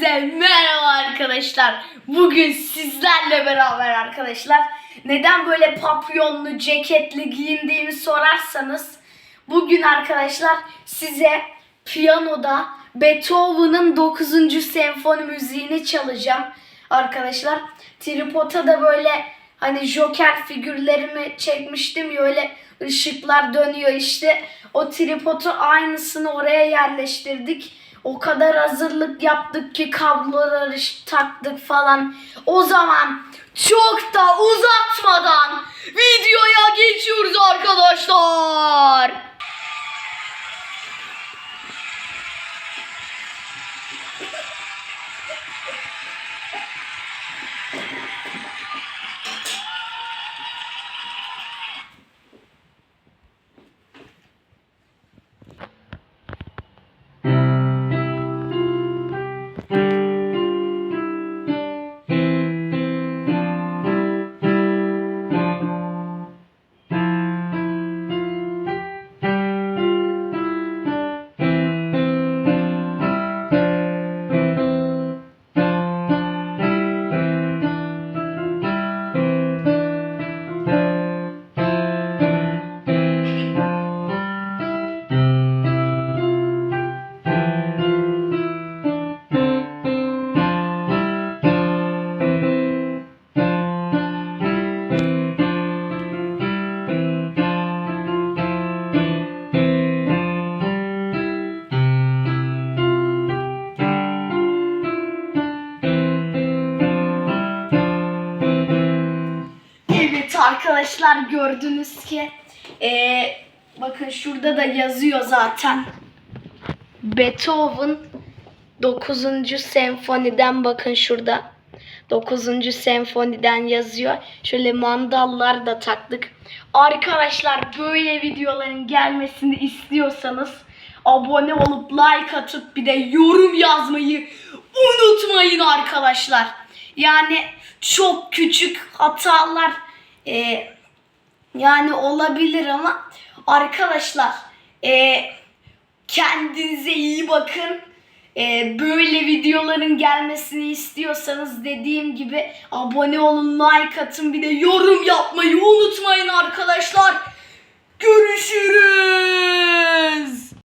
Hepinize merhaba arkadaşlar. Bugün sizlerle beraber arkadaşlar. Neden böyle papyonlu, ceketli giyindiğimi sorarsanız. Bugün arkadaşlar size piyanoda Beethoven'ın 9. senfoni müziğini çalacağım. Arkadaşlar tripota da böyle hani Joker figürlerimi çekmiştim ya öyle ışıklar dönüyor işte. O tripodu aynısını oraya yerleştirdik. O kadar hazırlık yaptık ki kabloları taktık falan. O zaman çok da uzatmadan videoya geçiyoruz arkadaşlar. Evet arkadaşlar gördünüz ki eee, bakın şurada da yazıyor zaten. Beethoven 9. senfoniden bakın şurada. 9. senfoniden yazıyor. Şöyle mandallar da taktık. Arkadaşlar böyle videoların gelmesini istiyorsanız abone olup like atıp bir de yorum yazmayı unutmayın arkadaşlar. Yani çok küçük hatalar e, yani olabilir ama arkadaşlar e, kendinize iyi bakın. E, böyle videoların gelmesini istiyorsanız dediğim gibi abone olun, like atın bir de yorum yapmayı unutmayın